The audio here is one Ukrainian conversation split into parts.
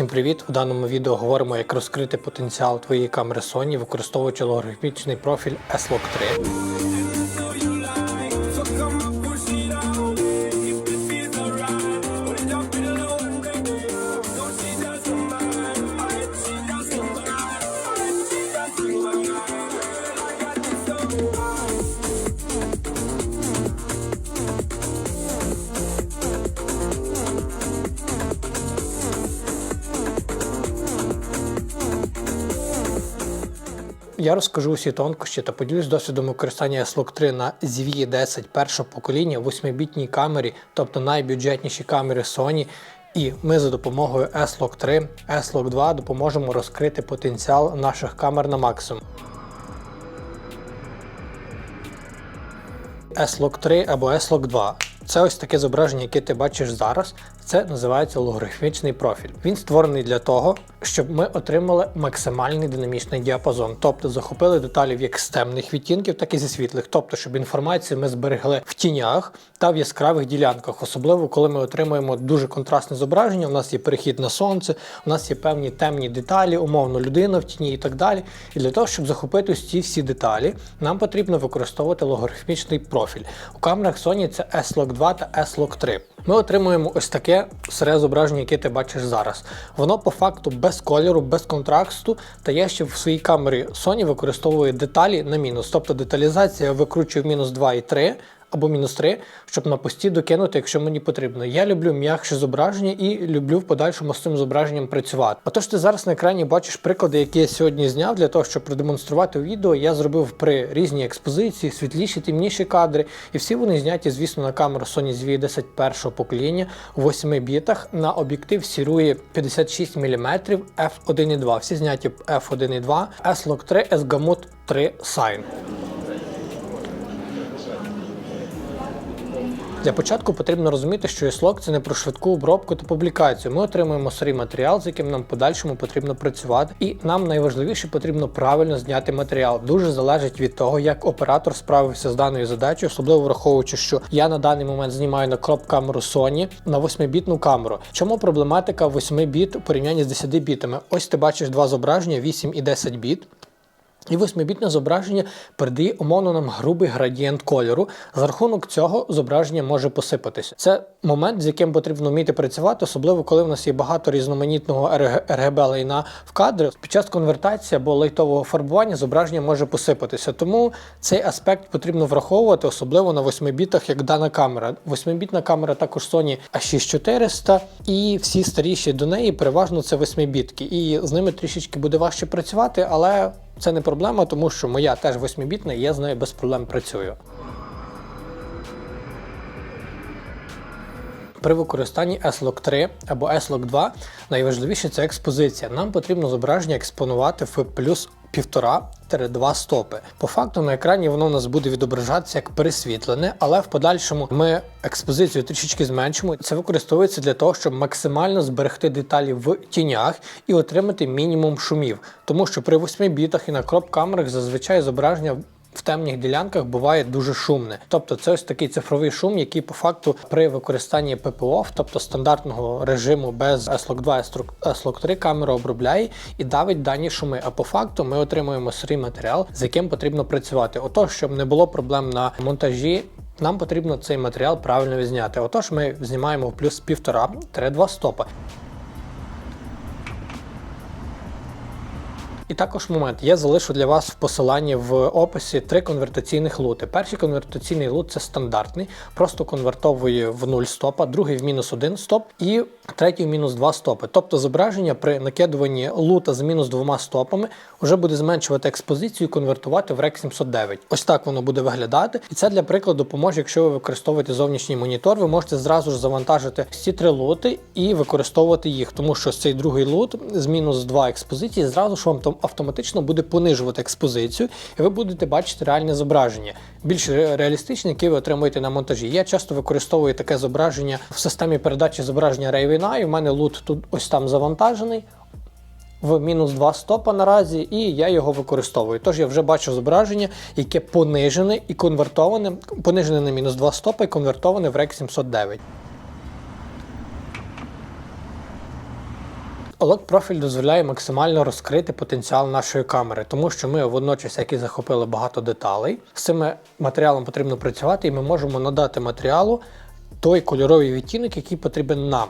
Всім привіт! У даному відео говоримо, як розкрити потенціал твоєї камери Sony, використовуючи логарифмічний профіль S-Log 3. Я розкажу усі тонкощі та поділюсь досвідом використання S-Log 3 на ZV 10 першого покоління в 8-бітній камері, тобто найбюджетніші камери Sony. І ми за допомогою S-Log 3, S-Log 2 допоможемо розкрити потенціал наших камер на максимум. S-Log 3 або S-Log 2. Це ось таке зображення, яке ти бачиш зараз. Це називається логарифмічний профіль. Він створений для того, щоб ми отримали максимальний динамічний діапазон, тобто захопили деталі як з темних відтінків, так і зі світлих. Тобто, щоб інформацію ми зберегли в тінях та в яскравих ділянках, особливо коли ми отримуємо дуже контрастне зображення. У нас є перехід на сонце, у нас є певні темні деталі, умовно людина в тіні і так далі. І для того, щоб захопити ці всі деталі, нам потрібно використовувати логарифмічний профіль. У камерах Sony це S-Log 2 та S-Log 3. Ми отримуємо ось таке сире зображення, яке ти бачиш зараз. Воно по факту без кольору, без контрасту, та я ще в своїй камері Sony використовую деталі на мінус. Тобто деталізація викручую в мінус 2 і 3 або мінус 3, щоб на пості докинути, якщо мені потрібно. Я люблю м'якше зображення і люблю в подальшому з цим зображенням працювати. Отож, ти зараз на екрані бачиш приклади, які я сьогодні зняв для того, щоб продемонструвати відео. Я зробив при різній експозиції, світліші, темніші кадри, і всі вони зняті, звісно, на камеру Sony ZV-10 першого покоління у 8 бітах. На об'єктив сірує 56 мм f1.2. Всі зняті f1.2, S-Log 3, S-Gamut 3 Sign. Для початку потрібно розуміти, що іслог це не про швидку обробку та публікацію. Ми отримуємо сирий матеріал, з яким нам в подальшому потрібно працювати, і нам найважливіше потрібно правильно зняти матеріал. Дуже залежить від того, як оператор справився з даною задачею, особливо враховуючи, що я на даний момент знімаю на кроп камеру Sony на 8-бітну камеру. Чому проблематика 8 біт у порівнянні з 10 бітами? Ось ти бачиш два зображення 8 і 10 біт. І восьмибітне зображення передає умовно нам грубий градієнт кольору. За рахунок цього зображення може посипатися. Це момент, з яким потрібно вміти працювати, особливо коли в нас є багато різноманітного RGB лайна в кадрі. Під час конвертації або лайтового фарбування зображення може посипатися. Тому цей аспект потрібно враховувати, особливо на 8 бітах, як дана камера. 8-бітна камера також Sony A6400 і всі старіші до неї переважно це 8-бітки. І з ними трішечки буде важче працювати, але це не проблема, тому що моя теж 8-бітна, і я з нею без проблем працюю. При використанні S-Log 3 або S-Log 2 найважливіше це експозиція. Нам потрібно зображення експонувати в плюс 1,5-2 стопи. По факту на екрані воно у нас буде відображатися як пересвітлене, але в подальшому ми експозицію трішечки зменшимо. Це використовується для того, щоб максимально зберегти деталі в тінях і отримати мінімум шумів. Тому що при 8 бітах і на кроп камерах зазвичай зображення в темних ділянках буває дуже шумне. Тобто це ось такий цифровий шум, який по факту при використанні PPO, тобто стандартного режиму без S-Log 2 S-Log 3 камера обробляє і давить дані шуми. А по факту ми отримуємо сирий матеріал, з яким потрібно працювати. Отож, щоб не було проблем на монтажі. Нам потрібно цей матеріал правильно відзняти. Отож, ми знімаємо в плюс 1,5-2 стопа. І також момент. Я залишу для вас в посиланні в описі три конвертаційних лути. Перший конвертаційний лут це стандартний, просто конвертовує в 0 стопа, другий в мінус 1 стоп і третій в мінус 2 стопи. Тобто зображення при накидуванні лута з мінус двома стопами вже буде зменшувати експозицію і конвертувати в REC 709. Ось так воно буде виглядати. І це для прикладу допоможе, якщо ви використовуєте зовнішній монітор, ви можете зразу ж завантажити ці три лути і використовувати їх, тому що цей другий лут з мінус 2 експозиції зразу ж вам там автоматично буде понижувати експозицію, і ви будете бачити реальне зображення, більш реалістичне, яке ви отримуєте на монтажі. Я часто використовую таке зображення в системі передачі зображення Raven Eye. У мене лут тут ось там завантажений. В мінус 2 стопа наразі, і я його використовую. Тож я вже бачу зображення, яке понижене і конвертоване, понижене на мінус 2 стопа і конвертоване в REC 709. Log профіль дозволяє максимально розкрити потенціал нашої камери, тому що ми водночас, як і захопили багато деталей, з цим матеріалом потрібно працювати, і ми можемо надати матеріалу той кольоровий відтінок, який потрібен нам.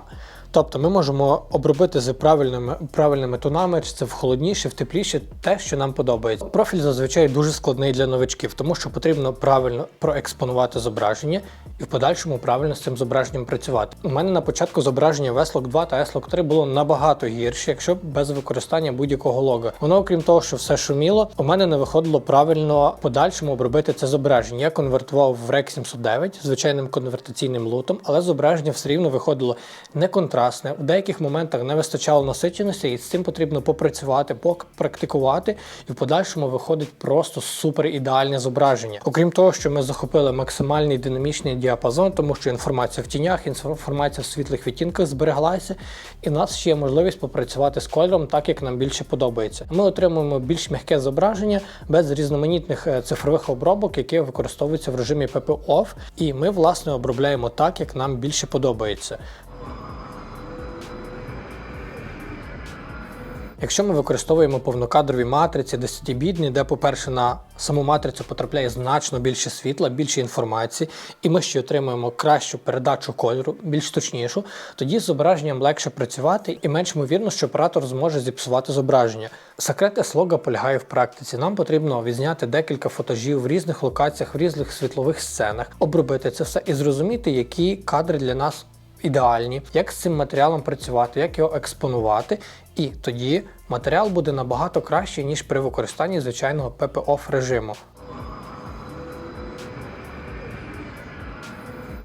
Тобто ми можемо обробити з правильними правильними тонами, чи це в холодніше, в тепліше, те, що нам подобається. Профіль зазвичай дуже складний для новичків, тому що потрібно правильно проекспонувати зображення і в подальшому правильно з цим зображенням працювати. У мене на початку зображення в S-Log 2 та S-Log 3 було набагато гірше, якщо без використання будь-якого лога. Воно, окрім того, що все шуміло, у мене не виходило правильно в подальшому обробити це зображення. Я конвертував в REC 709 звичайним конвертаційним лутом, але зображення все рівно виходило не контрастне. В деяких моментах не вистачало насиченості, і з цим потрібно попрацювати, попрактикувати, і в подальшому виходить просто супер ідеальне зображення. Окрім того, що ми захопили максимальний динамічний діапазон, тому що інформація в тінях, інформація в світлих відтінках збереглася, і в нас ще є можливість попрацювати з кольором так, як нам більше подобається. Ми отримуємо більш м'яке зображення без різноманітних е, цифрових обробок, які використовуються в режимі PP-OFF, і ми власне обробляємо так, як нам більше подобається. Якщо ми використовуємо повнокадрові матриці 10-бітні, де, по-перше, на саму матрицю потрапляє значно більше світла, більше інформації, і ми ще отримуємо кращу передачу кольору, більш точнішу, тоді з зображенням легше працювати і менш ймовірно, що оператор зможе зіпсувати зображення. Секрет S-Log полягає в практиці. Нам потрібно відзняти декілька фотожів в різних локаціях, в різних світлових сценах, обробити це все і зрозуміти, які кадри для нас ідеальні, як з цим матеріалом працювати, як його експонувати, і тоді матеріал буде набагато кращий, ніж при використанні звичайного PP-OFF режиму.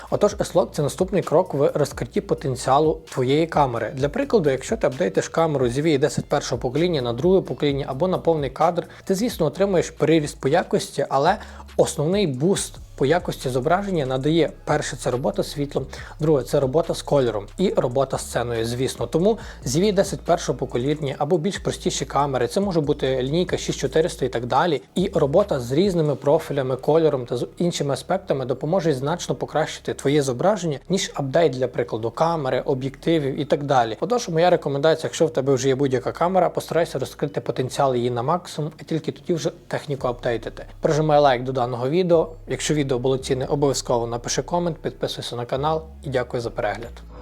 Отож, S-Log – це наступний крок в розкритті потенціалу твоєї камери. Для прикладу, якщо ти апдейтиш камеру з EVA 10 першого покоління на друге покоління або на повний кадр, ти, звісно, отримуєш переріст по якості, але основний буст по якості зображення надає перше це робота світлом, друге це робота з кольором і робота з сценою, звісно. Тому EV 10 першого покоління або більш простіші камери, це може бути лінійка 6400 і так далі. І робота з різними профілями, кольором та з іншими аспектами допоможе значно покращити твоє зображення, ніж апдейт для прикладу камери, об'єктивів і так далі. Отож, моя рекомендація, якщо в тебе вже є будь-яка камера, постарайся розкрити потенціал її на максимум, і тільки тоді вже техніку апдейтити. Прожимай лайк до даного відео. Якщо відео було цінне, обов'язково напиши комент, підписуйся на канал і дякую за перегляд.